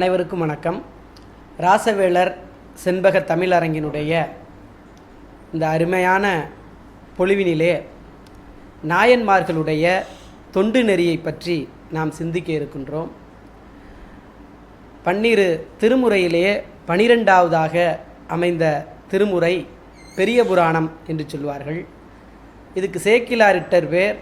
அனைவருக்கும் வணக்கம். ராசவேலர் செண்பக தமிழரங்கினுடைய இந்த அருமையான பொழிவினிலே நாயன்மார்களுடைய தொண்டு நெறியை பற்றி நாம் சிந்திக்க இருக்கின்றோம். பன்னிரு திருமுறையிலேயே பனிரெண்டாவதாக அமைந்த திருமுறை பெரிய புராணம் என்று சொல்வார்கள். இதுக்கு சேக்கிலாரிட்டர் பேர்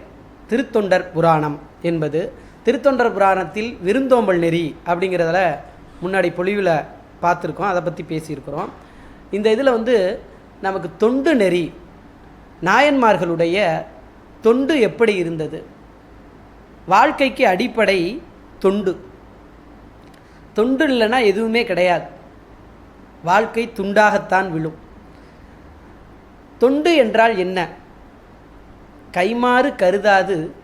திருத்தொண்டர் புராணம் என்பது. திருத்தொண்டர் புராணத்தில் விருந்தோம்பல் நெறி அப்படிங்கிறதில் முன்னாடி பொழிவில் பார்த்துருக்கோம். அதை பற்றி பேசியிருக்கிறோம். இந்த இதில் வந்து நமக்கு தொண்டு நெறி நாயன்மார்களுடைய தொண்டு எப்படி இருந்தது? வாழ்க்கைக்கு அடிப்படை தொண்டு. தொண்டு இல்லைன்னா எதுவுமே கிடையாது. வாழ்க்கை துண்டாகத்தான் விழும். தொண்டு என்றால் என்ன? கைமாறு கருதாது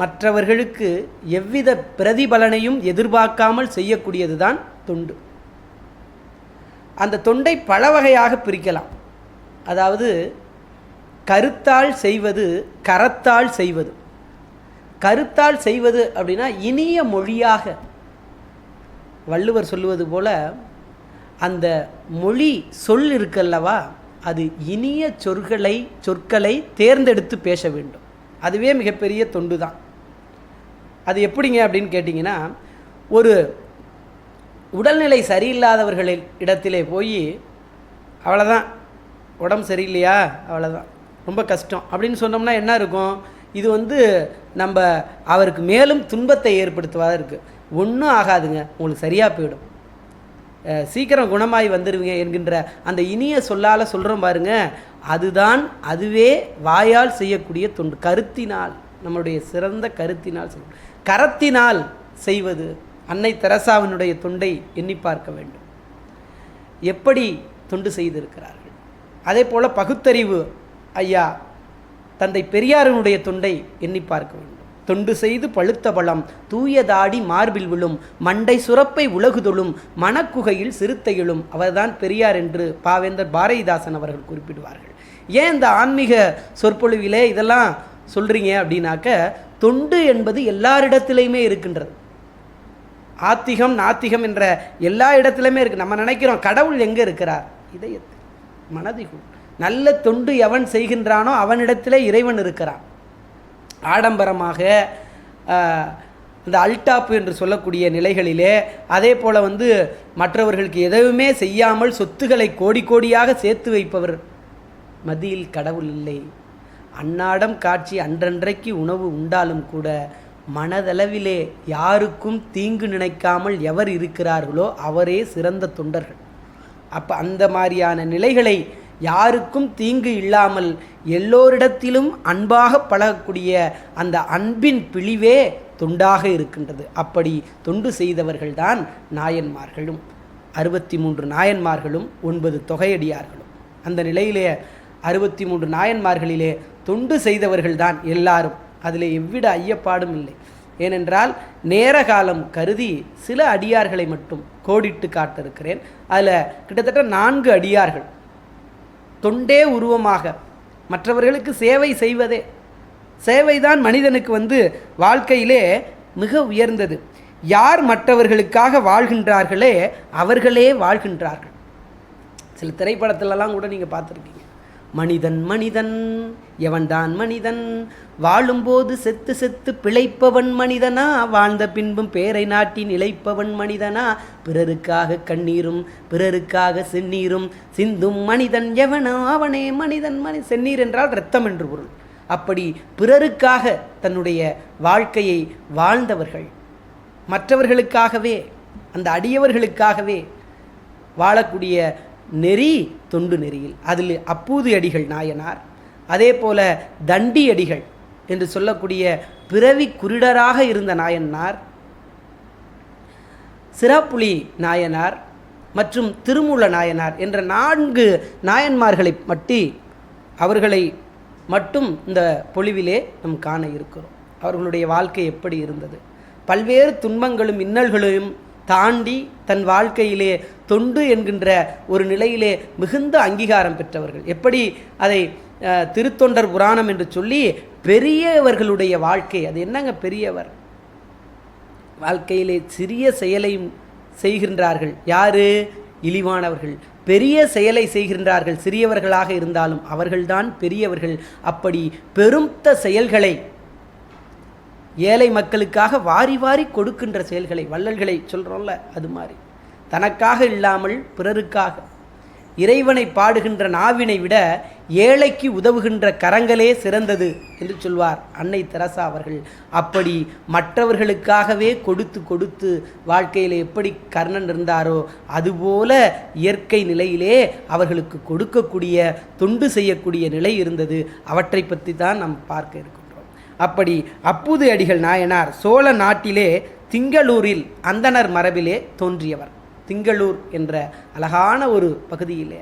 மற்றவர்களுக்கு எவ்வித பிரதிபலனையும் எதிர்பார்க்காமல் செய்யக்கூடியது தான் தொண்டு. அந்த தொண்டை பல வகையாக பிரிக்கலாம். அதாவது கருத்தால் செய்வது கரத்தால் செய்வது. கருத்தால் செய்வது அப்படின்னா இனிய மொழியாக வள்ளுவர் சொல்லுவது போல அந்த மொழி சொல் இருக்கல்லவா அது இனிய சொற்களை சொற்களை தேர்ந்தெடுத்து பேச வேண்டும். அதுவே மிகப்பெரிய தொண்டு தான் அது எப்படிங்க அப்படின்னு கேட்டிங்கன்னா ஒரு உடல்நிலை சரியில்லாதவர்களில் இடத்திலே போய் அவ்வளோதான் உடம்பு சரியில்லையா? அவ்வளோதான் ரொம்ப கஷ்டம். அப்படின்னு சொன்னோம்னா என்ன இருக்கும்? இது வந்து நம்ம அவருக்கு மேலும் துன்பத்தை ஏற்படுத்துவதாக இருக்குது ஒன்றும் ஆகாதுங்க. உங்களுக்கு சரியாக போயிடும். சீக்கிரம் குணமாகி வந்துடுவீங்க என்கின்ற அந்த இனிய சொல்லால் சொல்கிறோம் பாருங்கள் அதுதான் அதுவே வாயால் செய்யக்கூடிய தொண்டு. கருத்தினால் நம்முடைய சிறந்த கருத்தினால் செய்யும் கரத்தினால் செய்வது அன்னை தெரசாவினுடைய தொண்டை எண்ணி பார்க்க வேண்டும். எப்படி தொண்டு செய்திருக்கிறார்கள்? அதே போல் பகுத்தறிவு ஐயா தந்தை பெரியாரினுடைய தொண்டை எண்ணி பார்க்க வேண்டும். தொண்டு செய்து பழுத்த பழம் தூயதாடி மார்பில் விழும் மண்டை சுரப்பை உலகுதொழும் மணக்குகையில் சிறுத்தையிலும் அவர்தான் பெரியார் என்று பாவேந்தர் பாரதிதாசன் அவர்கள் குறிப்பிடுவார்கள். ஏன் இந்த ஆன்மீக சொற்பொழிவிலே இதெல்லாம் சொல்கிறீங்க அப்படின்னாக்க தொண்டு என்பது எல்லாரிடத்திலையுமே இருக்கின்றது. ஆத்திகம் நாத்திகம் என்ற எல்லா இடத்துலையுமே இருக்குது நம்ம நினைக்கிறோம் கடவுள் எங்கே இருக்கிறார்? இதயத்தில் மனதிகுள் நல்ல தொண்டு எவன் செய்கின்றானோ அவனிடத்திலே இறைவன் இருக்கிறான். ஆடம்பரமாக இந்த அல்டாப்பு என்று சொல்லக்கூடிய நிலைகளிலே அதே போல் வந்து மற்றவர்களுக்கு எதுவுமே செய்யாமல் சொத்துக்களை கோடி கோடியாக சேர்த்து வைப்பவர் மதியில் கடவுள் இல்லை. அன்னாடம் காட்சி அன்றன்றைக்கு உணவு உண்டாலும் கூட மனதளவிலே யாருக்கும் தீங்கு நினைக்காமல் எவர் இருக்கிறார்களோ அவரே சிறந்த தொண்டர்கள். அப்போ அந்த மாதிரியான நிலைகளை யாருக்கும் தீங்கு இல்லாமல் எல்லோரிடத்திலும் அன்பாக பழகக்கூடிய அந்த அன்பின் பிழிவே தொண்டாக இருக்கின்றது. அப்படி தொண்டு செய்தவர்கள்தான் நாயன்மார்களும் அறுபத்தி மூன்று நாயன்மார்களும் ஒன்பது தொகையடியார்களும். அந்த நிலையிலே அறுபத்தி மூன்று நாயன்மார்களிலே தொண்டு செய்தவர்கள்தான் எல்லாரும். அதில் எவ்வித ஐயப்பாடும் இல்லை. ஏனென்றால் நேர காலம் கருதி சில அடியார்களை மட்டும் கோடிட்டு காட்டிருக்கிறேன் அதில் கிட்டத்தட்ட நான்கு அடியார்கள் தொண்டே உருவமாக. மற்றவர்களுக்கு சேவை செய்வதே. சேவைதான் மனிதனுக்கு வந்து வாழ்க்கையிலே மிக உயர்ந்தது. யார் மற்றவர்களுக்காக வாழ்கின்றார்களே அவர்களே வாழ்கின்றார்கள். சில திரைப்படத்திலலாம் கூட நீங்கள் பார்த்துருக்கீங்க. மனிதன் மனிதன் எவன்தான் மனிதன்? வாழும்போது செத்து செத்து பிழைப்பவன் மனிதனா? வாழ்ந்த பின்பும் பேரை நாட்டி நிலைப்பவன் மனிதனா? பிறருக்காக கண்ணீரும் பிறருக்காக செந்நீரும் சிந்தும் மனிதன் எவனோ? அவனே மனிதன் மனி செந்நீர் என்றால் இரத்தம் என்று பொருள். அப்படி பிறருக்காக தன்னுடைய வாழ்க்கையை வாழ்ந்தவர்கள் மற்றவர்களுக்காகவே அந்த அடியவர்களுக்காகவே வாழக்கூடிய நெறி தொண்டு நெறியில். அதில் அப்பூது அடிகள் நாயனார். அதே போல தண்டி அடிகள் என்று சொல்லக்கூடிய பிறவி குருடராக இருந்த நாயனார். சிராப்புலி நாயனார் மற்றும் திருமூல நாயனார் என்ற நான்கு நாயன்மார்களை மட்டி அவர்களை மட்டும் இந்த பொழிவிலே நம் காண இருக்கிறோம். அவர்களுடைய வாழ்க்கை எப்படி இருந்தது? பல்வேறு துன்பங்களும் இன்னல்களையும் தாண்டி தன் வாழ்க்கையிலே தொண்டு என்கின்ற ஒரு நிலையிலே மிகுந்த அங்கீகாரம் பெற்றவர்கள். எப்படி அதை திருத்தொண்டர் புராணம் என்று சொல்லி பெரியவர்களுடைய வாழ்க்கை. அது என்னங்க பெரியவர்? வாழ்க்கையிலே சிறிய செயலையும் செய்கின்றார்கள். யாரு? இழிவானவர்கள். பெரிய செயலை செய்கின்றார்கள். சிறியவர்களாக இருந்தாலும் அவர்கள்தான் பெரியவர்கள். அப்படி பெரும்த்த செயல்களை ஏழை மக்களுக்காக வாரி வாரி கொடுக்கின்ற செயல்களை வள்ளல்களை சொல்கிறோம்ல அது மாதிரி. தனக்காக இல்லாமல் பிறருக்காக. இறைவனை பாடுகின்ற நாவினை விட ஏழைக்கு உதவுகின்ற கரங்களே சிறந்தது என்று சொல்வார் அன்னை தெரசா அவர்கள். அப்படி மற்றவர்களுக்காகவே கொடுத்து கொடுத்து வாழ்க்கையில் எப்படி கர்ணன் இருந்தாரோ அதுபோல இயற்கை நிலையிலே அவர்களுக்கு கொடுக்கக்கூடிய தொண்டு செய்யக்கூடிய நிலை இருந்தது. அவற்றை பற்றி தான் நாம் பார்க்க இருக்கோம். அப்படி அப்புது அடிகள் நாயனார் சோழ நாட்டிலே திங்களூரில் அந்தணர் மரபிலே தோன்றியவர். திங்களூர் என்ற அழகான ஒரு பகுதியிலே.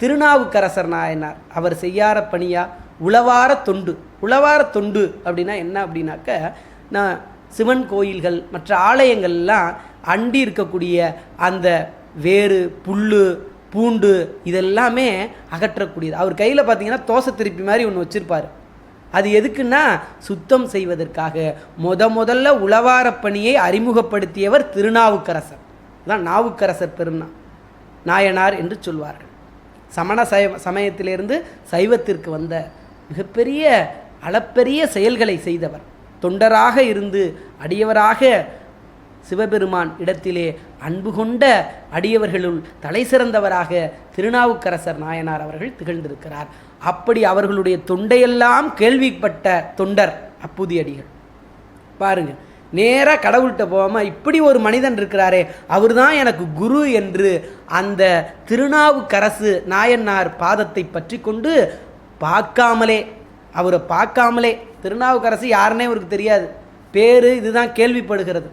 திருநாவுக்கரசர் நாயனார் அவர் செய்யார பணியா? உளவார தொண்டு. உளவார தொண்டு அப்படின்னா என்ன அப்படின்னாக்க நான் சிவன் கோயில்கள் மற்ற ஆலயங்கள்லாம் அண்டி இருக்கக்கூடிய அந்த வேறு புல் பூண்டு இதெல்லாமே அகற்றக்கூடியது. அவர் கையில் பார்த்தீங்கன்னா தோசை திருப்பி மாதிரி ஒன்று வச்சுருப்பார். அது எதுக்குன்னா சுத்தம் செய்வதற்காக. முத முதல்ல உளவார பணியை அறிமுகப்படுத்தியவர் திருநாவுக்கரசர். தான் நாவுக்கரசர் பெருநா நாயனார் என்று சொல்வார்கள். சமண சைவ சமயத்திலிருந்து சைவத்திற்கு வந்த மிகப்பெரிய அளப்பெரிய செயல்களை செய்தவர். தொண்டராக இருந்து அடியவராக சிவபெருமான் இடத்திலே அன்பு கொண்ட அடியவர்களுள் தலை சிறந்தவராக திருநாவுக்கரசர் நாயனார் அவர்கள் திகழ்ந்திருக்கிறார். அப்படி அவர்களுடைய தொண்டையெல்லாம் கேள்விப்பட்ட தொண்டர் அப்புதியடிகள். பாருங்க நேராக கடவுள்கிட்ட போகாமல் இப்படி ஒரு மனிதன் இருக்கிறாரே அவர் தான் எனக்கு குரு என்று அந்த திருநாவுக்கரசு நாயன்னார் பாதத்தை பற்றி கொண்டு பார்க்காமலே அவரை பார்க்காமலே திருநாவுக்கரசு யாருன்னே அவருக்கு தெரியாது. பேர் இதுதான் கேள்விப்படுகிறது.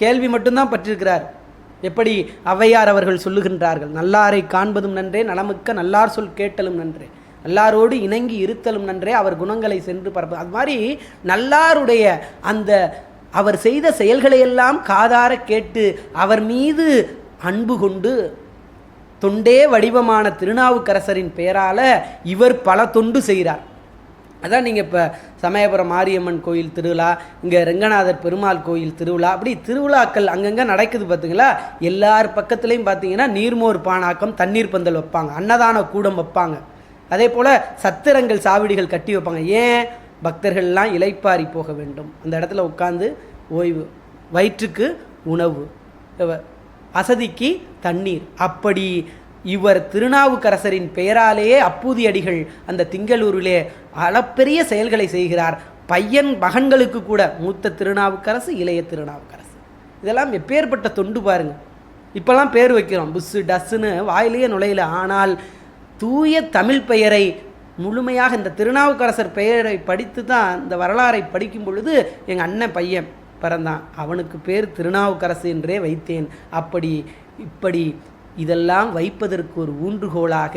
கேள்வி மட்டும்தான் பற்றிருக்கிறார். எப்படி ஔவையார் அவர்கள் சொல்லுகின்றார்கள் நல்லாரை காண்பதும் நன்றே நலமுக்க நல்லார் சொல் கேட்டலும் நன்றே. நல்லாரோடு இணங்கி இருத்தலும் நன்றே. அவர் குணங்களை சென்று பரப்பு அது மாதிரி நல்லாருடைய அந்த அவர் செய்த செயல்களையெல்லாம் காதார கேட்டு அவர் மீது அன்பு கொண்டு தொண்டே வடிவமான திருநாவுக்கரசரின் பெயரால் இவர் பல தொண்டு செய்கிறார். அதான் நீங்கள் இப்போ சமயபுரம் மாரியம்மன் கோயில் திருவிழா இங்கே ரெங்கநாதர் பெருமாள் கோயில் திருவிழா அப்படி திருவிழாக்கள் அங்கங்கே நடக்குது பார்த்துங்களா எல்லார் பக்கத்துலேயும் பார்த்தீங்கன்னா நீர்மோர் பானாக்கம் தண்ணீர் பந்தல் வைப்பாங்க அன்னதான கூடம் வைப்பாங்க. அதே போல் சத்திரங்கள் சாவடிகள் கட்டி வைப்பாங்க. ஏன்? பக்தர்கள்லாம் இலைப்பாரி போக வேண்டும். அந்த இடத்துல உட்காந்து ஓய்வு வயிற்றுக்கு உணவு அசதிக்கு தண்ணீர். அப்படி இவர் திருநாவுக்கரசரின் பெயராலேயே அப்பூதி அடிகள் அந்த திங்களூரிலே அளப்பெரிய செயல்களை செய்கிறார். பையன் மகன்களுக்கு கூட மூத்த திருநாவுக்கரசு இளைய திருநாவுக்கரசு. இதெல்லாம் எப்பேற்பட்ட தொண்டு பாருங்கள் இப்போல்லாம் பேர் வைக்கிறோம். புஸ்ஸு டஸ்ஸுன்னு வாயிலேயே நுழையில. ஆனால் தூய தமிழ் பெயரை முழுமையாக இந்த திருநாவுக்கரசர் பெயரை படித்து தான் இந்த வரலாறை படிக்கும் பொழுது எங்கள் அண்ணன் பையன் பிறந்தான். அவனுக்கு பேர் திருநாவுக்கரசு என்றே வைத்தேன். அப்படி இப்படி இதெல்லாம் வைப்பதற்கு ஒரு ஊன்றுகோலாக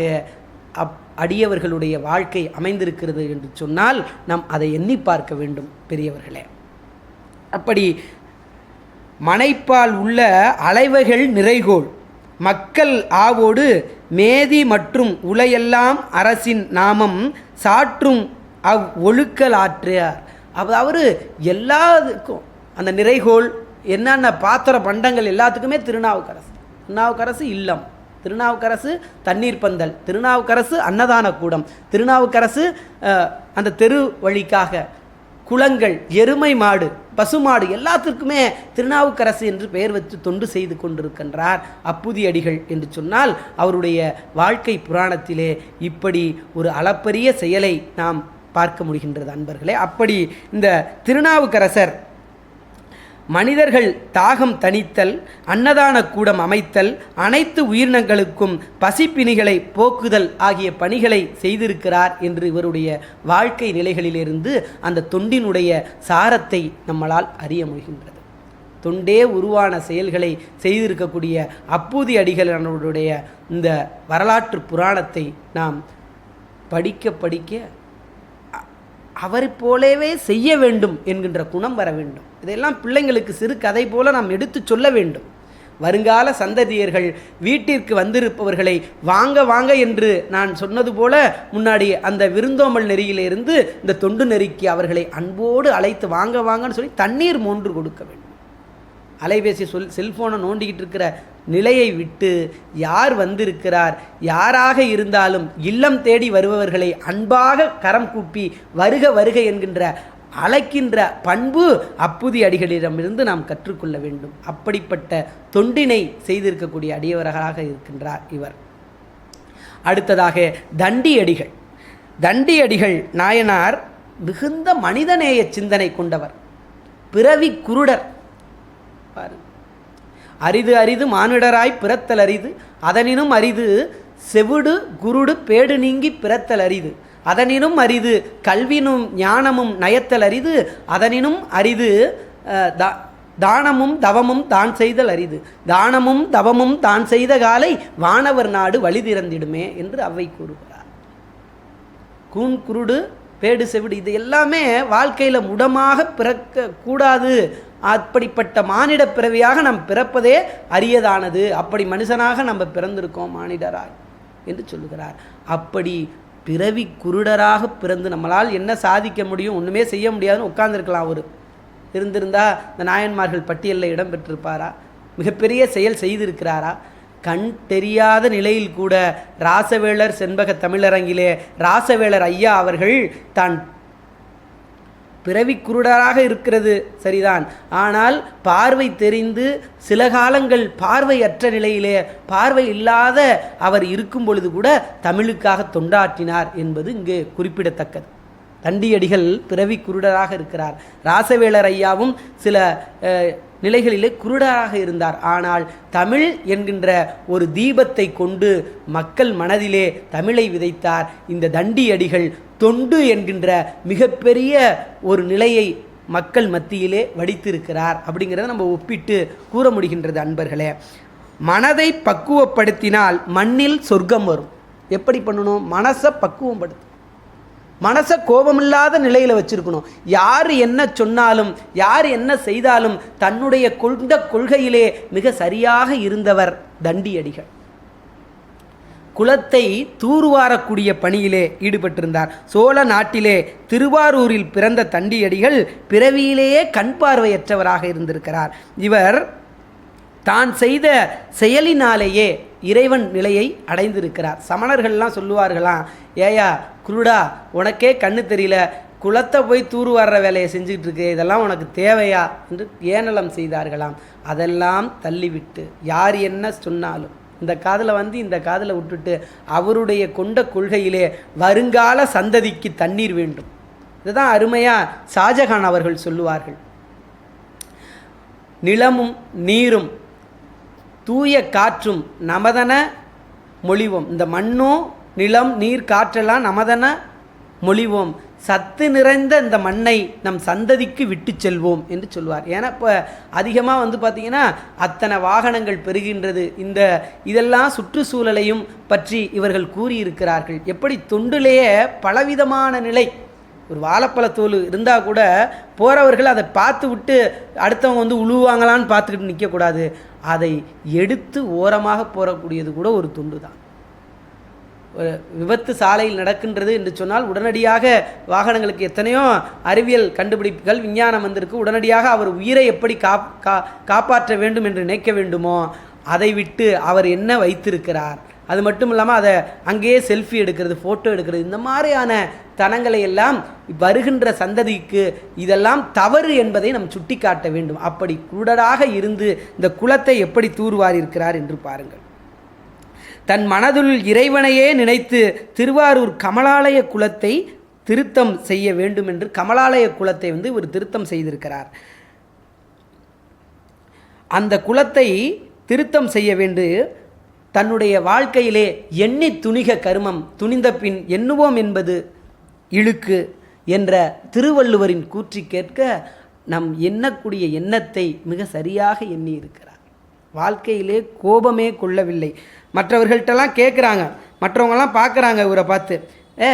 அப் அடியவர்களுடைய வாழ்க்கை அமைந்திருக்கிறது என்று சொன்னால் நாம் அதை எண்ணி பார்க்க வேண்டும் பெரியவர்களே. அப்படி மனைப்பால் உள்ள அலைவைகள் நிறைகோள். மக்கள் ஆவோடு மேதி மற்றும் உலையெல்லாம் அரசின் நாமம் சாற்றும் அவ் ஒழுக்கல் ஆற்றியார் அவர் எல்லாத்துக்கும் அந்த நிறைகோள் என்னென்ன பாத்திர பண்டங்கள் எல்லாத்துக்குமே திருநாவுக்கரசு. திருநாவுக்கரசு இல்லம். திருநாவுக்கரசு தண்ணீர் பந்தல். திருநாவுக்கரசு அன்னதான கூடம் திருநாவுக்கரசு அந்த தெரு வழிக்காக. குளங்கள் எருமை மாடு பசுமாடு எல்லாத்திற்குமே திருநாவுக்கரசு என்று பெயர் வச்சு தொண்டு செய்து கொண்டிருக்கின்றார் அப்புதி அடிகள் என்று சொன்னால் அவருடைய வாழ்க்கை புராணத்திலே இப்படி ஒரு அளப்பரிய செயலை நாம் பார்க்க முடிகின்றது அன்பர்களே. அப்படி இந்த திருநாவுக்கரசர் மனிதர்கள் தாகம் தணித்தல் அன்னதான கூடம் அமைத்தல் அனைத்து உயிரினங்களுக்கும் பசிப்பிணிகளை போக்குதல் ஆகிய பணிகளை செய்திருக்கிறார் என்று இவருடைய வாழ்க்கை நிலைகளிலிருந்து அந்த தொண்டினுடைய சாரத்தை நம்மளால் அறிய முடிகின்றது. தொண்டே உருவான செயல்களை செய்திருக்கக்கூடிய அப்பூதி அடிகளனுடைய இந்த வரலாற்று புராணத்தை நாம் படிக்க படிக்க அவரை போலவே செய்ய வேண்டும் என்கின்ற குணம் வர வேண்டும். இதெல்லாம் பிள்ளைங்களுக்கு சிறு கதை போல நாம் எடுத்து சொல்ல வேண்டும். வருங்கால சந்ததியர்கள் வீட்டிற்கு வந்திருப்பவர்களை வாங்க வாங்க என்று நான் சொன்னது போல முன்னாடி அந்த விருந்தோமல் நெறியிலிருந்து இந்த தொண்டு நெறிக்கு அவர்களை அன்போடு அழைத்து வாங்க வாங்கன்னு சொல்லி தண்ணீர் மூன்று கொடுக்க வேண்டும். அலைபேசி சொல் செல்ஃபோனை நோண்டிக்கிட்டு இருக்கிற நிலையை விட்டு யார் வந்திருக்கிறார் யாராக இருந்தாலும் இல்லம் தேடி வருபவர்களை அன்பாக கரம் கூப்பி வருக வருக என்கின்ற அழைக்கின்ற பண்பு அப்புதி அடிகளிடமிருந்து நாம் கற்றுக்கொள்ள வேண்டும். அப்படிப்பட்ட தொண்டினை செய்திருக்கக்கூடிய அடியவர்களாக இருக்கின்றார் இவர். அடுத்ததாக தண்டியடிகள். தண்டியடிகள் நாயனார் மிகுந்த மனிதநேய சிந்தனை கொண்டவர். பிறவி குருடர். பாரு அரிது அரிது மானிடராய் பிறத்தல் அரிது அதனினும் அரிது செவிடு குருடு பேடு நீங்கி பிறத்தல் அரிது அதனினும் அரிது கல்வினும் ஞானமும் நயத்தல் அரிது அதனினும் அரிது அஹ், தா- தானமும் தவமும் தான் செய்தல் அரிது. தானமும் தவமும் தான் செய்த காலை வானவர் நாடு வழி திறந்திடுமே என்று அவை கூறுகிறார். கூன் குருடு பேடு செவிடு இது எல்லாமே வாழ்க்கையில் முடமாக பிறக்க கூடாது அப்படிப்பட்ட மானிட பிறவியாக நாம் பிறப்பதே அரியதானது. அப்படி மனுஷனாக நம்ம பிறந்திருக்கோம் மானிடராய் என்று சொல்லுகிறார். அப்படி பிறவி குருடராக பிறந்து நம்மளால் என்ன சாதிக்க முடியும்? ஒன்றுமே செய்ய முடியாதுன்னு உட்கார்ந்துருக்கலாம் அவர். இருந்திருந்தா இந்த நாயன்மார்கள் பட்டியலில் இடம் பெற்றிருப்பாரா? மிகப்பெரிய செயல் செய்திருக்கிறாரா? கண் தெரியாத நிலையில் கூட ராசவேளர் செண்பக தமிழரங்கிலே ராசவேளர் ஐயா அவர்கள் தான் பிறவி குருடராக இருக்கிறது. சரிதான். ஆனால் பார்வை தெரிந்து சில காலங்கள் பார்வையற்ற நிலையிலே பார்வை இல்லாத அவர் இருக்கும் பொழுது கூட தமிழுக்காக தொண்டாற்றினார் என்பது இங்கே குறிப்பிடத்தக்கது. தண்டியடிகள் பிறவி குருடராக இருக்கிறார். ராசவேலர் ஐயாவும் சில நிலைகளிலே குருடராக இருந்தார். ஆனால் தமிழ் என்கின்ற ஒரு தீபத்தை கொண்டு மக்கள் மனதிலே தமிழை விதைத்தார். இந்த தண்டியடிகள் தொண்டு என்கின்ற மிகப்பெரிய ஒரு நிலையை மக்கள் மத்தியிலே வடித்திருக்கிறார் அப்படிங்கிறத நம்ம ஒப்பிட்டு கூற முடிகின்றது அன்பர்களே. மனதை பக்குவப்படுத்தினால் மண்ணில் சொர்க்கம் வரும். எப்படி பண்ணணும்? மனசை பக்குவப்படுத்தும் மனசை கோபமில்லாத நிலையில் வச்சிருக்கணும். யார் என்ன சொன்னாலும் யார் என்ன செய்தாலும் தன்னுடைய கொண்ட கொள்கையிலே மிக சரியாக இருந்தவர் தண்டியடிகள். குலத்தை தூர்வாரக்கூடிய பணியிலே ஈடுபட்டிருந்தார். சோழ நாட்டிலே திருவாரூரில் பிறந்த தண்டியடிகள் பிறவியிலேயே கண் பார்வையற்றவராக இருந்திருக்கிறார். இவர் தான் செய்த செயலினாலேயே இறைவன் நிலையை அடைந்திருக்கிறார். சமணர்கள்லாம் சொல்லுவார்களாம் ஏயா குருடா உனக்கே கண்ணு தெரியல. குளத்தை போய் தூர் வர்ற வேலையை செஞ்சுக்கிட்டு இருக்கு இதெல்லாம் உனக்கு தேவையா? என்று ஏனலம் செய்தார்களாம். அதெல்லாம் தள்ளிவிட்டு யார் என்ன சொன்னாலும் இந்த காதில் வந்து இந்த காதில் விட்டுட்டு அவருடைய கொண்ட கொள்கையிலே வருங்கால சந்ததிக்கு தண்ணீர் வேண்டும். இதுதான் அருமையாக ஷாஜகான் அவர்கள் சொல்லுவார்கள். நிலமும் நீரும் தூய காற்றும் நமதன மொழிவும். இந்த மண்ணும் நிலம் நீர் காற்றெல்லாம் நமதென மொழிவோம். சத்து நிறைந்த இந்த மண்ணை நம் சந்ததிக்கு விட்டு செல்வோம் என்று சொல்வார். ஏன்னா இப்போ அதிகமாக வந்து பார்த்திங்கன்னா அத்தனை வாகனங்கள் பெருகின்றது இந்த இதெல்லாம் சுற்றுச்சூழலையும் பற்றி இவர்கள் கூறியிருக்கிறார்கள். எப்படி தொண்டிலேயே பலவிதமான நிலை. ஒரு வாழைப்பழத்தோல் இருந்தால் கூட போகிறவர்கள் அதை பார்த்து விட்டு அடுத்தவங்க வந்து உழுவாங்களான்னு பார்த்துக்கிட்டு நிற்கக்கூடாது அதை எடுத்து ஓரமாக போகக்கூடியது கூட ஒரு துண்டு தான் விபத்து சாலையில் நடக்கின்றது என்று சொன்னால் உடனடியாக வாகனங்களுக்கு எத்தனையோ அறிவியல் கண்டுபிடிப்புகள் விஞ்ஞானம் வந்திருக்கு. உடனடியாக அவர் உயிரை எப்படி காப் கா காப்பாற்ற வேண்டும் என்று நினைக்க வேண்டுமோ அதை விட்டு அவர் என்ன வைத்திருக்கிறார்? அது மட்டும் இல்லாமல் அதை அங்கேயே செல்ஃபி எடுக்கிறது ஃபோட்டோ எடுக்கிறது இந்த மாதிரியான தனங்களை எல்லாம் வருகின்ற சந்ததிக்கு இதெல்லாம் தவறு என்பதை நாம் சுட்டிக்காட்ட வேண்டும். அப்படி குருடராக இருந்து இந்த குலத்தை எப்படி தூர்வாரியிருக்கிறார் என்று பாருங்கள். தன் மனதுள் இறைவனையே நினைத்து திருவாரூர் கமலாலய குலத்தை திருத்தம் செய்ய வேண்டும் என்று கமலாலய குலத்தை வந்து ஒரு திருத்தம் செய்திருக்கிறார். அந்த குலத்தை திருத்தம் செய்ய வேண்டு தன்னுடைய வாழ்க்கையிலே எண்ணி துணிக கருமம் துணிந்த பின் எண்ணுவோம் என்பது இழுக்கு என்ற திருவள்ளுவரின் கூற்றி கேட்க நம் எண்ணக்கூடிய எண்ணத்தை மிக சரியாக எண்ணி இருக்கிறார் வாழ்க்கையிலே கோபமே கொள்ளவில்லை. மற்றவர்கள்ட்டெல்லாம் கேட்குறாங்க மற்றவங்கெல்லாம் பார்க்குறாங்க இவரை பார்த்து. ஏ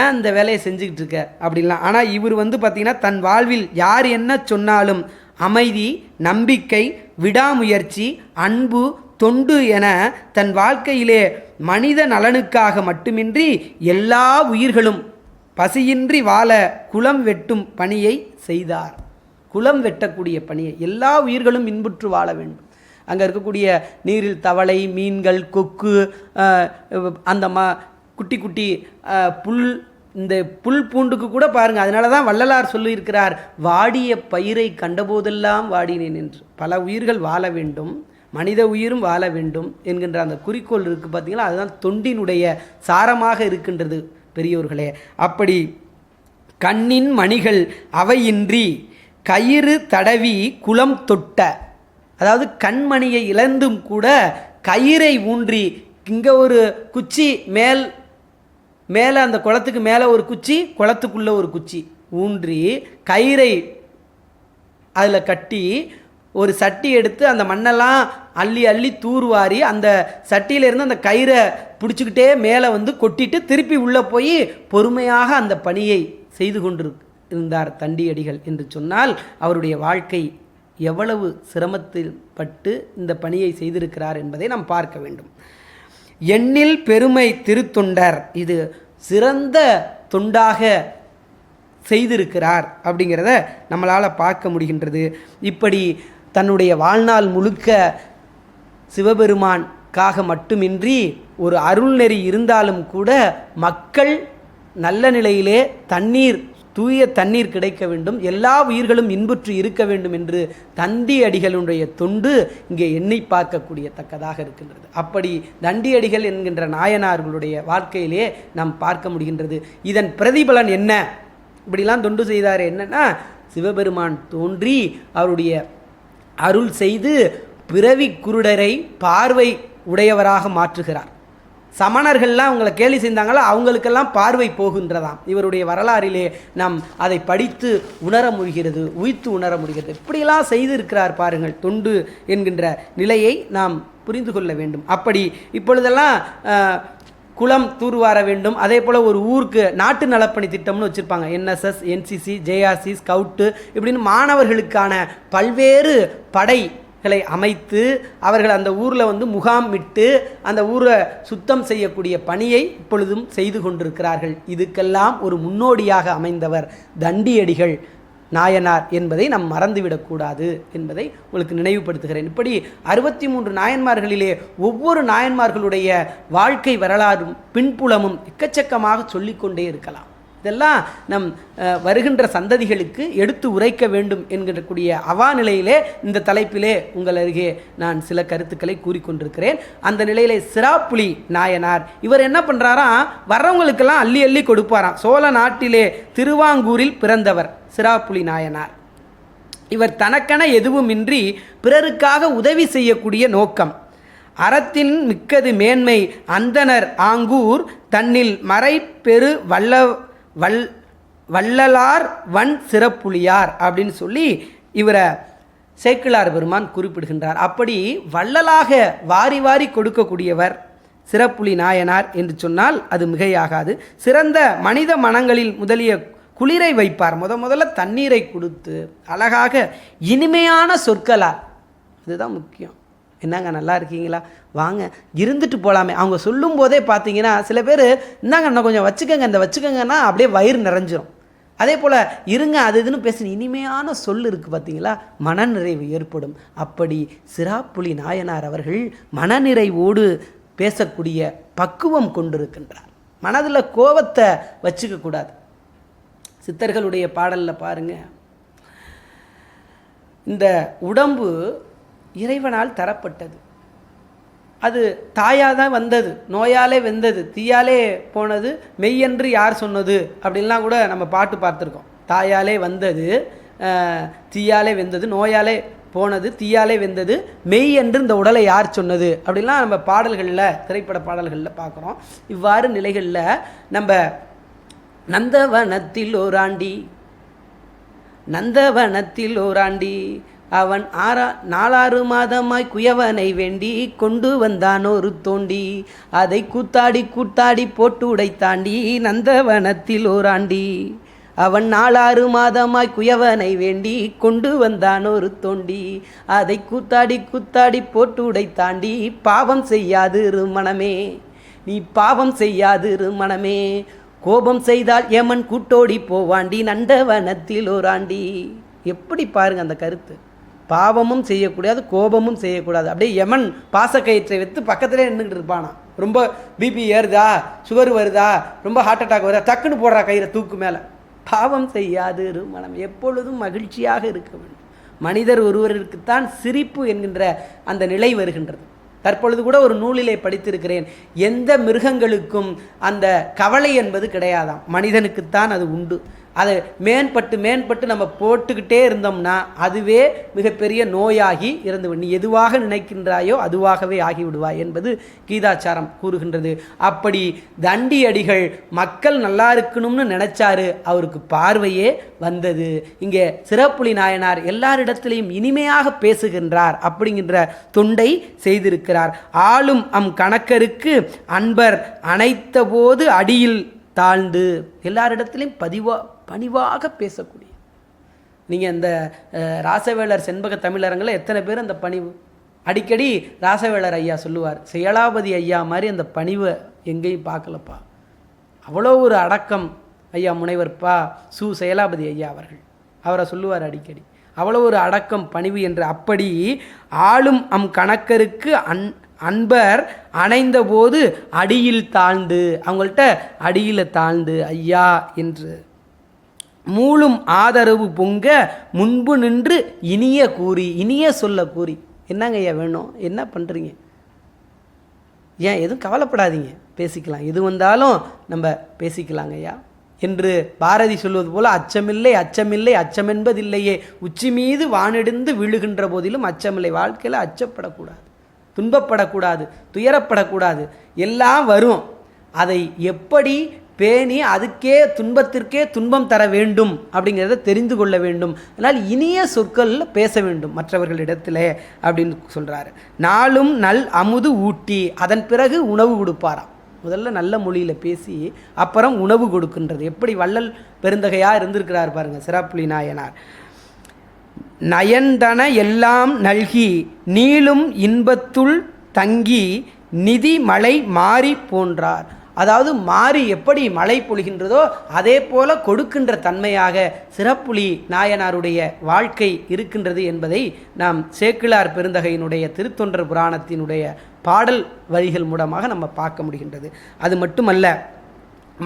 ஏன் இந்த வேலையை செஞ்சுக்கிட்டு இருக்க? அப்படின்லாம். ஆனால் இவர் வந்து பார்த்திங்கன்னா தன் வாழ்வில் யார் என்ன சொன்னாலும் அமைதி நம்பிக்கை விடாமுயற்சி அன்பு தொண்டு என தன் வாழ்க்கையிலே மனித நலனுக்காக மட்டுமின்றி எல்லா உயிர்களும் பசியின்றி வாழ குலம் வெட்டும் பணியை செய்தார். குளம் வெட்டக்கூடிய பணியை எல்லா உயிர்களும் இன்புற்று வாழ வேண்டும். அங்கே இருக்கக்கூடிய நீரில் தவளை மீன்கள் கொக்கு அந்த ம குட்டி குட்டி புல் இந்த புல் பூண்டுக்கு கூட பாருங்கள் அதனால தான் வள்ளலார் சொல்லியிருக்கிறார் வாடிய பயிரை கண்டபோதெல்லாம் வாடினேன் என்று. பல உயிர்கள் வாழ வேண்டும் மனித உயிரும் வாழ வேண்டும் என்கின்ற அந்த குறிக்கோள் இருக்குது பார்த்தீங்களா அதுதான் தொண்டினுடைய சாரமாக இருக்கின்றது பெரியோர்களே. அப்படி கண்ணின் மணிகள் அவையின்றி கயிறு தடவி குளம் தொட்ட அதாவது கண்மணியை இழந்தும் கூட கயிறை ஊன்றி இங்கே ஒரு குச்சி மேல் மேலே அந்த குளத்துக்கு மேலே ஒரு குச்சி குளத்துக்குள்ளே ஒரு குச்சி ஊன்றி கயிறை அதில் கட்டி ஒரு சட்டி எடுத்து அந்த மண்ணெல்லாம் அள்ளி அள்ளி தூர்வாரி அந்த சட்டியிலேருந்து அந்த கயிறை பிடிச்சிக்கிட்டே மேலே வந்து கொட்டிட்டு திருப்பி உள்ளே போய் பொறுமையாக அந்த பணியை செய்து கொண்டிரு இருந்தார் தண்டியடிகள் என்று சொன்னால் அவருடைய வாழ்க்கை எவ்வளவு சிரமத்தில் பட்டு இந்த பணியை செய்திருக்கிறார் என்பதை நாம் பார்க்க வேண்டும். எண்ணில் பெருமை திருத்தொண்டர் இது சிறந்த தொண்டாக செய்திருக்கிறார் அப்படிங்கிறத நம்மளால் பார்க்க முடிகின்றது. இப்படி தன்னுடைய வாழ்நாள் முழுக்க சிவபெருமான்காக மட்டுமின்றி ஒரு அருள்நெறி இருந்தாலும் கூட மக்கள் நல்ல நிலையிலே தண்ணீர் தூய தண்ணீர் கிடைக்க வேண்டும். எல்லா உயிர்களும் இன்புற்று இருக்க வேண்டும் என்று தந்தி அடிகளுடைய தொண்டு இங்கே எண்ணி பார்க்கக்கூடியத்தக்கதாக இருக்கின்றது. அப்படி தண்டி அடிகள் என்கின்ற நாயனார்களுடைய வாழ்க்கையிலே நாம் பார்க்க முடிகின்றது. இதன் பிரதிபலன் என்ன? இப்படிலாம் தொண்டு செய்தார் என்னன்னா சிவபெருமான் தோன்றி அவருடைய அருள் செய்து பிறவி குருடரை பார்வை உடையவராக மாற்றுகிறார். சமணர்கள்லாம் அவங்களை கேலி செய்தாங்களோ அவங்களுக்கெல்லாம் பார்வை போகின்றதாம். இவருடைய வரலாறிலே நாம் அதை படித்து உணர முடிகிறது உயித்து உணர முடிகிறது. இப்படியெல்லாம் செய்திருக்கிறார் பாருங்கள் தொண்டு என்கின்ற நிலையை நாம் புரிந்து கொள்ள வேண்டும். அப்படி இப்பொழுதெல்லாம் குளம் தூர்வார வேண்டும். அதே போல் ஒரு ஊருக்கு நாட்டு நலப்பணி திட்டம்னு வச்சுருப்பாங்க. என்எஸ்எஸ் என்சிசி ஜேஆர்சி ஸ்கவுட்டு இப்படின்னு மாணவர்களுக்கான பல்வேறு படை களை அமைத்து அவர்கள் அந்த ஊரில் வந்து முகாமிட்டு அந்த ஊரை சுத்தம் செய்யக்கூடிய பணியை இப்பொழுதும் செய்து கொண்டிருக்கிறார்கள். இதுக்கெல்லாம் ஒரு முன்னோடியாக அமைந்தவர் தண்டியடிகள் நாயனார் என்பதை நாம் மறந்துவிடக்கூடாது என்பதை உங்களுக்கு நினைவுபடுத்துகிறேன். இப்படி அறுபத்தி மூன்று நாயன்மார்களிலே ஒவ்வொரு நாயன்மார்களுடைய வாழ்க்கை வரலாறும் பின்புலமும் எக்கச்சக்கமாக சொல்லிக்கொண்டே இருக்கலாம். இதெல்லாம் நம் வருகின்ற சந்ததிகளுக்கு எடுத்து உரைக்க வேண்டும் என்கின்றக்கூடிய அவா நிலையிலே இந்த தலைப்பிலே உங்கள் அருகே நான் சில கருத்துக்களை கூறிக்கொண்டிருக்கிறேன். அந்த நிலையிலே சிராப்புலி நாயனார் இவர் என்ன பண்ணுறாராம் வர்றவங்களுக்கெல்லாம் அள்ளி அள்ளி கொடுப்பாராம். சோழ நாட்டிலே திருவாங்கூரில் பிறந்தவர் சிராப்புலி நாயனார். இவர் தனக்கென எதுவுமின்றி பிறருக்காக உதவி செய்யக்கூடிய நோக்கம். அறத்தின் மிக்கது மேன்மை அந்தனர் ஆங்கூர் தன்னில் மறை பெரு வல்ல வல் வள்ளலார் வன் சிறப்புலியார் அப்படின்னு சொல்லி இவரை சேக்கிழார் பெருமான் குறிப்பிடுகின்றார். அப்படி வள்ளலாக வாரி வாரி கொடுக்கக்கூடியவர் சிறப்புலி நாயனார் என்று சொன்னால் அது மிகையாகாது. சிறந்த மனித மனங்களில் முதலிய குளிரை வைப்பார். முத முதல்ல தண்ணீரை கொடுத்து அழகாக இனிமையான சொற்களால் இதுதான் முக்கியம். என்னங்க நல்லா இருக்கீங்களா? வாங்க இருந்துட்டு போகலாமே அவங்க சொல்லும் போதே பார்த்தீங்கன்னா சில பேர் இந்தாங்க இன்னும் கொஞ்சம் வச்சுக்கோங்க இந்த வச்சுக்கோங்கன்னா அப்படியே வயிறு நிறைஞ்சிரும். அதே போல் இருங்க அது இதுன்னு பேசின இனிமையான சொல் இருக்குது பார்த்தீங்களா? மனநிறைவு ஏற்படும். அப்படி சிராப்புலி நாயனார் அவர்கள் மனநிறைவோடு பேசக்கூடிய பக்குவம் கொண்டிருக்கின்றார். மனதில் கோபத்தை வச்சுக்கக்கூடாது சித்தர்களுடைய பாடலில் பாருங்கள் இந்த உடம்பு இறைவனால் தரப்பட்டது. அது தாயாக தான் வந்தது நோயாலே வெந்தது தீயாலே போனது மெய்யென்று யார் சொன்னது அப்படின்லாம் கூட நம்ம பாட்டு பார்த்துருக்கோம். தாயாலே வந்தது தீயாலே வெந்தது நோயாலே போனது தீயாலே வெந்தது மெய் என்று இந்த உடலை யார் சொன்னது அப்படின்லாம் நம்ம பாடல்களில் திரைப்பட பாடல்களில் பார்க்குறோம். இவ்வாறு நிலைகளில் நம்ம நந்தவனத்தில் ஓராண்டி நந்தவனத்தில் ஓராண்டி அவன் ஆறா நாலாறு மாதமாய் குயவனை வேண்டி கொண்டு வந்தான் ஒரு தோண்டி. அதை கூத்தாடி கூத்தாடி போட்டு உடைத்தாண்டி நந்தவனத்தில் ஓராண்டி. அவன் நாலாறு மாதமாய் குயவனை வேண்டி கொண்டு வந்தான் ஒரு தோண்டி. அதை கூத்தாடி கூத்தாடி போட்டு உடைத்தாண்டி பாவம் செய்யாது மனமே. நீ பாவம் செய்யாது மனமே. கோபம் செய்தால் யமன் கூட்டோடி போவாண்டி நந்தவனத்தில் ஓராண்டி. எப்படி பாருங்க அந்த கருத்து. பாவமும் செய்யக்கூடாது கோபமும் செய்யக்கூடாது. அப்படியே யமன் பாசக்கயிற்றை வைத்து பக்கத்திலே நின்றுக்கிட்டு இருப்பானா? ரொம்ப பிபி ஏறுதா? சுகர் வருதா? ரொம்ப ஹார்ட் அட்டாக் வருதா? டக்குன்னு போடுறா கயிறை தூக்கு மேலே. பாவம் செய்யாது மனம் எப்பொழுதும் மகிழ்ச்சியாக இருக்க வேண்டும். மனிதர் ஒருவருக்குத்தான் சிரிப்பு என்கின்ற அந்த நிலை வருகின்றது. தற்பொழுது கூட ஒரு நூலிலே படித்திருக்கிறேன். எந்த மிருகங்களுக்கும் அந்த கவலை என்பது கிடையாதாம். மனிதனுக்குத்தான் அது உண்டு. அதை மேன்பட்டு மேன்பட்டு நம்ம போட்டுக்கிட்டே இருந்தோம்னா அதுவே மிகப்பெரிய நோயாகி இறந்து நீ எதுவாக நினைக்கின்றாயோ அதுவாகவே ஆகிவிடுவாய் என்பது கீதாச்சாரம் கூறுகின்றது. அப்படி தண்டி அடிகள் மக்கள் நல்லா இருக்கணும்னு நினைச்சாரு அவருக்கு பார்வையே வந்தது. இங்கே சிறப்புலி நாயனார் எல்லாரிடத்திலையும் இனிமையாக பேசுகின்றார் அப்படிங்கிற தொண்டை செய்திருக்கிறார். ஆளும் அம் கணக்கருக்கு அன்பர் அனைத்த போது அடியில் தாழ்ந்து எல்லாரிடத்திலையும் பதிவா பணிவாக பேசக்கூடிய. நீங்கள் இந்த ராசவேலர் செண்பக தமிழரங்கில் எத்தனை பேர் அந்த பணிவு? அடிக்கடி ராசவேலர் ஐயா சொல்லுவார் செயலாபதி ஐயா மாதிரி அந்த பணிவை எங்கேயும் பார்க்கலப்பா. அவ்வளோ ஒரு அடக்கம் ஐயா முனைவர்ப்பா சு. செயலாபதி ஐயா அவர்கள். அவரை சொல்லுவார் அடிக்கடி. அவ்வளோ ஒரு அடக்கம் பணிவு என்று அப்படி ஆளும் அம் கணக்கருக்கு அன் அன்பர் அணைந்தபோது அடியில் தாழ்ந்து அவங்கள்ட்ட அடியில் தாழ்ந்து ஐயா என்று மூளும் ஆதரவு பொங்க முன்பு நின்று இனிய கூறி இனிய சொல்ல கூறி. என்னங்க ஐயா வேணும்? என்ன பண்ணுறீங்க ஏன் எதுவும் கவலைப்படாதீங்க. பேசிக்கலாம். எது வந்தாலும் நம்ம பேசிக்கலாங்க ஐயா. என்று பாரதி சொல்வது போல அச்சமில்லை அச்சமில்லை அச்சமென்பதில்லையே. உச்சி மீது வானெடுந்து விழுகின்ற போதிலும் அச்சமில்லை. வாழ்க்கையில் அச்சப்படக்கூடாது. துன்பப்படக்கூடாது. துயரப்படக்கூடாது. எல்லாம் வரும். அதை எப்படி பேணி அதுக்கே துன்பத்திற்கே துன்பம் தர வேண்டும் அப்படிங்கிறத தெரிந்து கொள்ள வேண்டும். அதனால் இனிய சொற்களில் பேச வேண்டும் மற்றவர்களிடத்திலே அப்படின்னு சொல்கிறாரு நாளும் நல் அமுது ஊட்டி அதன் பிறகு உணவு கொடுப்பாராம். முதல்ல நல்ல மொழியில் பேசி அப்புறம் உணவு கொடுக்கின்றது. எப்படி வள்ளல் பெருந்தகையாக இருந்திருக்கிறார் பாருங்கள் சிராப்புலி நாயனார். நயந்தன எல்லாம் நல்கி நீளும் இன்பத்துள் தங்கி நிதி மழை மாறி போன்றார். அதாவது மாறி எப்படி மழை பொழிகின்றதோ அதே போல கொடுக்கின்ற தன்மையாக சிறப்புலி நாயனாருடைய வாழ்க்கை இருக்கின்றது என்பதை நாம் சேக்கிழார் பெருந்தகையினுடைய திருத்தொன்ற புராணத்தினுடைய பாடல் வரிகள் மூலமாக நம்ம பார்க்க முடிகின்றது. அது மட்டுமல்ல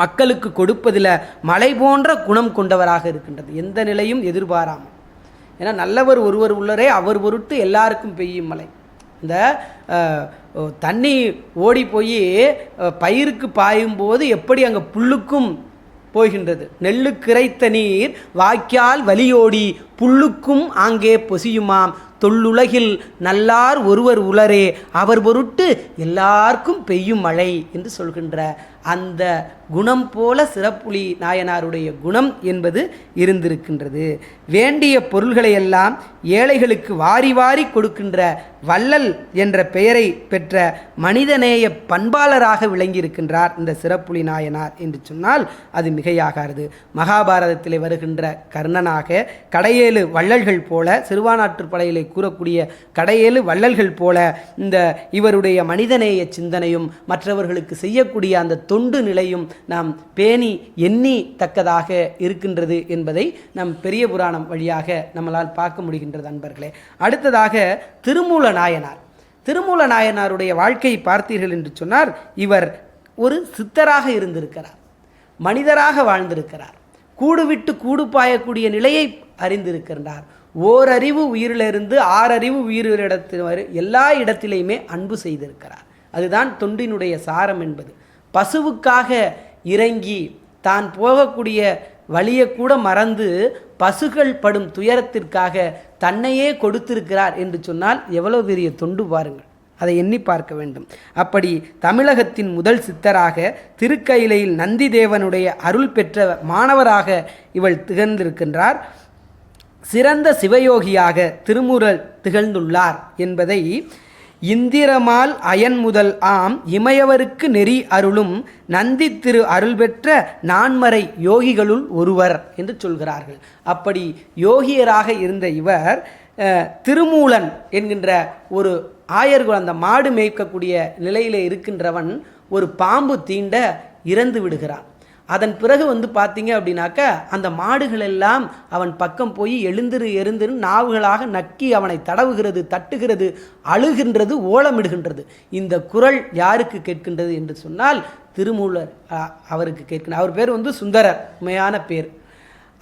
மக்களுக்கு கொடுப்பதில் மலை போன்ற குணம் கொண்டவராக இருக்கின்றது. எந்த நிலையும் எதிர்பாராமல். ஏன்னா நல்லவர் ஒருவர் உள்ளரே அவர் பொருட்டு எல்லாருக்கும் பெய்யும் மழை. இந்த தண்ணி ஓடி போய் பயிருக்கு பாயும் போது எப்படி அங்கே புல்லுக்கும் போகின்றது? நெல்லு கிரைத்த நீர் வாய்க்கால் வலியோடி புல்லுக்கும் ஆங்கே பொசியுமாம். தொல்லுலகில் நல்லார் ஒருவர் உளரே அவர் பொருட்டு எல்லாருக்கும் பெய்யும் மழை என்று சொல்கின்ற அந்த குணம் போல சிறப்புலி நாயனாருடைய குணம் என்பது இருந்திருக்கின்றது. வேண்டிய பொருள்களையெல்லாம் ஏழைகளுக்கு வாரி வாரி கொடுக்கின்ற வள்ளல் என்ற பெயரை பெற்ற மனிதநேய பண்பாளராக விளங்கியிருக்கின்றார் இந்த சிறப்புலி நாயனார் என்று சொன்னால் அது மிகையாகாது. மகாபாரதத்தில் வருகின்ற கர்ணனாக கடையேழு வள்ளல்கள் போல சிறுவானாற்று படையிலே கூறக்கூடிய கடையேழு வள்ளல்கள் போல இந்த இவருடைய மனிதநேய சிந்தனையும் மற்றவர்களுக்கு செய்யக்கூடிய அந்த தொண்டு நிலையும் நாம் பேணி எண்ணி தக்கதாக இருக்கின்றது என்பதை நம் பெரிய புராணம் வழியாக நம்மளால் பார்க்க முடிகின்றது அன்பர்களே. அடுத்ததாக திருமூல நாயனார். திருமூல நாயனாருடைய வாழ்க்கையை பார்த்தீர்கள் என்று சொன்னார் இவர் ஒரு சித்தராக இருந்திருக்கிறார். மனிதராக வாழ்ந்திருக்கிறார். கூடுவிட்டு கூடு பாயக்கூடிய நிலையை அறிந்திருக்கின்றார். ஓரறிவு உயிரிலிருந்து ஆறறிவு உயிரிடத்தில் எல்லா இடத்திலையுமே அன்பு செய்திருக்கிறார். அதுதான் தொண்டினுடைய சாரம் என்பது. பசுவுக்காக இறங்கி தான் போகக்கூடிய வழியை கூட மறந்து பசுகள் படும் துயரத்திற்காக தன்னையே கொடுத்திருக்கிறார் என்று சொன்னால் எவ்வளோ பெரிய தொண்டு பாருங்கள். அதை எண்ணி பார்க்க வேண்டும். அப்படி தமிழகத்தின் முதல் சித்தராக திருக்கயிலையில் நந்தி தேவனுடைய அருள் பெற்ற மாணவராக இவள் திகழ்ந்திருக்கின்றார். சிறந்த சிவயோகியாக திருமுறள் திகழ்ந்துள்ளார் என்பதை இந்திரமால் அயன் முதல் ஆம் இமையவருக்கு நெறி அருளும் நந்தி திரு அருள் பெற்ற நான்மறை யோகிகளுள் ஒருவர் என்று சொல்கிறார்கள். அப்படி யோகியராக இருந்த இவர் திருமூலன் என்கின்ற ஒரு ஆயர்கள் அந்த மாடு மேய்க்கக்கூடிய நிலையிலே இருக்கின்றவன் ஒரு பாம்பு தீண்ட இறந்து விடுகிறான். அதன் பிறகு வந்து பார்த்தீங்க அப்படின்னாக்கா அந்த மாடுகள் எல்லாம் அவன் பக்கம் போய் எழுந்திரு எழுந்திரு நாவுகளாக நக்கி அவனை தடவுகிறது தட்டுகிறது அழுகின்றது ஓலமிடுகின்றது. இந்த குரல் யாருக்கு கேட்கின்றது என்று சொன்னால் திருமூலர் அவருக்கு கேட்கின்ற அவர் பேர் வந்து சுந்தரர் உண்மையான பேர்.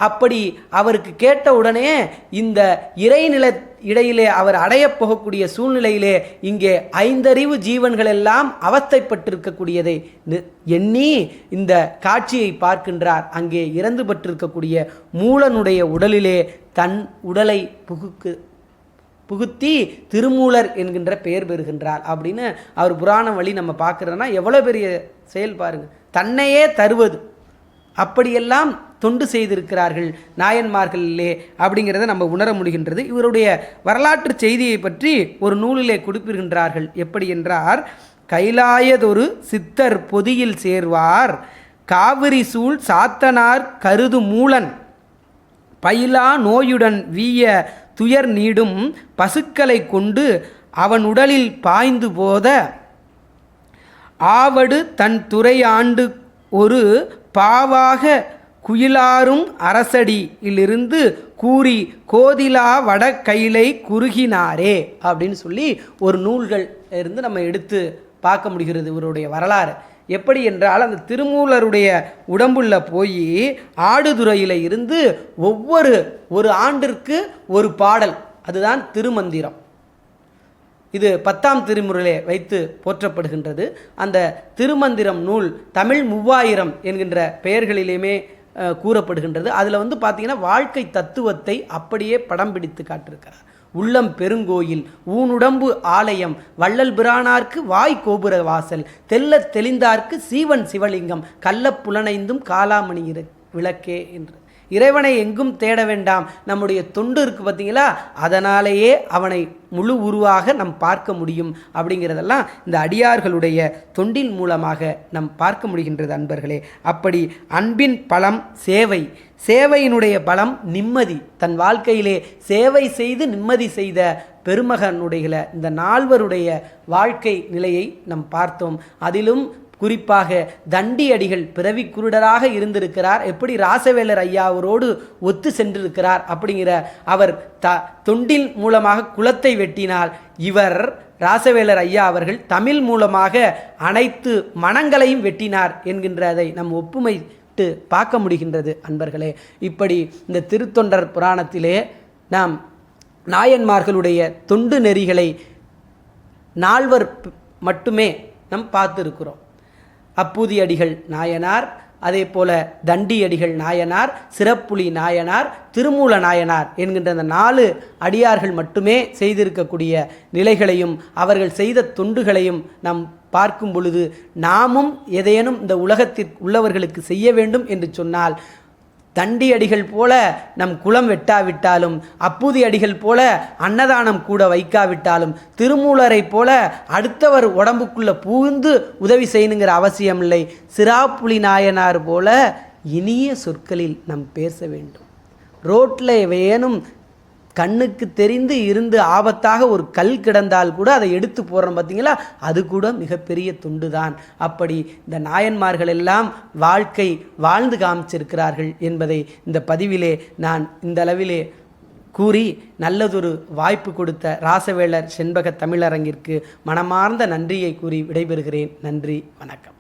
அப்படி அவருக்கு கேட்ட உடனே இந்த இறைநில இடையிலே அவர் அடையப் போகக்கூடிய சூழ்நிலையிலே இங்கே ஐந்தறிவு ஜீவன்கள் எல்லாம் அவஸ்தைப்பட்டிருக்கக்கூடியதை எண்ணி இந்த காட்சியை பார்க்கின்றார். அங்கே இறந்து பட்டிருக்கக்கூடிய மூலனுடைய உடலிலே தன் உடலை புகுக்கு புகுத்தி திருமூலர் என்கின்ற பெயர் பெறுகின்றார். அப்படின்னு அவர் புராண வழி நம்ம பார்க்குறோன்னா எவ்வளோ பெரிய செயல் பாருங்க. தன்னையே தருவது. அப்படியெல்லாம் தொண்டு செய்திருக்கிறார்கள் நாயன்மார்களிலே அப்படிங்கிறத நம்ம உணர முடிகின்றது. இவருடைய வரலாற்று செய்தியை பற்றி ஒரு நூலிலே குறிப்பிடுகின்றார்கள் எப்படி என்றார்? கைலாயதொரு சித்தர் பொதியில் சேர்வார் காவிரி சூழ் சாத்தனார் கருது மூலன். பயிலா நோயுடன் வீய துயர் நீடும் பசுக்களை கொண்டு அவன் உடலில் பாய்ந்து போத. ஆவடு தன் துறை ஆண்டு ஒரு பாவாக குயிலாரும் அரசடியிலிருந்து கூறி கோதிலா வட கைலை குறுகினாரே அப்படின்னு சொல்லி ஒரு நூல்கள் இருந்து நம்ம எடுத்து பார்க்க முடிகிறது இவருடைய வரலாறு. எப்படி என்றால் அந்த திருமூலருடைய உடம்புள்ள போய் ஆடுதுறையில் இருந்து ஒவ்வொரு ஒரு ஆண்டிற்கு ஒரு பாடல். அதுதான் திருமந்திரம். இது பத்தாம் திருமுறையிலே வைத்து போற்றப்படுகின்றது. அந்த திருமந்திரம் நூல் தமிழ் மூவாயிரம் என்கின்ற பெயர்களிலுமே கூறப்படுகின்றது. அதில் வந்து பார்த்திங்கன்னா வாழ்க்கை தத்துவத்தை அப்படியே படம் பிடித்து காட்டிருக்கிறார். உள்ளம் பெருங்கோயில் ஊனுடம்பு ஆலயம் வள்ளல் பிரானார்க்கு வாய் கோபுர வாசல் தெள்ளத் தெளிந்தார்க்கு சீவன் சிவலிங்கம் கள்ளப் புலனைந்தும் காலாமணி விளக்கே என்று. இறைவனை எங்கும் தேட வேண்டாம். நம்முடைய தொண்டு இருக்குது பார்த்தீங்களா? அதனாலேயே அவனை முழு உருவாக நம் பார்க்க முடியும் அப்படிங்கிறதெல்லாம் இந்த அடியார்களுடைய தொண்டின் மூலமாக நம் பார்க்க முடிகின்றது அன்பர்களே. அப்படி அன்பின் பலம் சேவை சேவையினுடைய பலம் நிம்மதி. தன் வாழ்க்கையிலே சேவை செய்து நிம்மதி செய்த பெருமகனுடைய இந்த நால்வருடைய வாழ்க்கை நிலையை நம் பார்த்தோம். அதிலும் குறிப்பாக தண்டி அடிகள் பிறவி குருடராக இருந்திருக்கிறார். எப்படி ராசவேலர் ஐயா அவரோடு ஒத்து சென்றிருக்கிறார் அப்படிங்கிற அவர் த தொண்டில் மூலமாக குலத்தை வெட்டினால் இவர் ராசவேலர் ஐயா அவர்கள் தமிழ் மூலமாக அனைத்து மனங்களையும் வெட்டினார் என்கின்றதை நம் ஒப்புமை பார்க்க முடிகின்றது அன்பர்களே. இப்படி இந்த திருத்தொண்டர் புராணத்திலே நாம் நாயன்மார்களுடைய தொண்டு நெறிகளை நால்வர் மட்டுமே நம் பார்த்துருக்கிறோம். அப்பூதி அடிகள் நாயனார் அதே போல தண்டி அடிகள் நாயனார் சிறப்புலி நாயனார் திருமூல நாயனார் என்கின்ற அந்த நாலு அடியார்கள் மட்டுமே செய்திருக்கக்கூடிய நிலைகளையும் அவர்கள் செய்த தொண்டுகளையும் நாம் பார்க்கும் பொழுது நாமும் எதையேனும் இந்த உலகத்தில் உள்ளவர்களுக்கு செய்ய வேண்டும் என்று சொன்னால் தண்டி அடிகள் போல நம் குளம் வெட்டாவிட்டாலும் அப்பூதி அடிகள் போல அன்னதானம் கூட வைக்காவிட்டாலும் திருமூலரை போல அடுத்தவர் உடம்புக்குள்ளே பூந்து உதவி செய்யணுங்கிற அவசியம் இல்லை சிராப்புலி நாயனார் போல இனிய சொற்களில் நம் பேச வேண்டும். ரோட்டில் வேணும் கண்ணுக்கு தெரிந்து இருந்து ஆபத்தாக ஒரு கல் கிடந்தால் கூட அதை எடுத்து போடுறோம் பார்த்தீங்களா? அது கூட மிகப்பெரிய துண்டு தான் அப்படி இந்த நாயன்மார்கள் எல்லாம் வாழ்க்கை வாழ்ந்து காமிச்சிருக்கிறார்கள் என்பதை இந்த பதிவிலே நான் இந்த அளவிலே கூறி நல்லதொரு வாய்ப்பு கொடுத்த ராசவேளர் செண்பக தமிழரங்கிற்கு மனமார்ந்த நன்றியை கூறி விடைபெறுகிறேன். நன்றி வணக்கம்.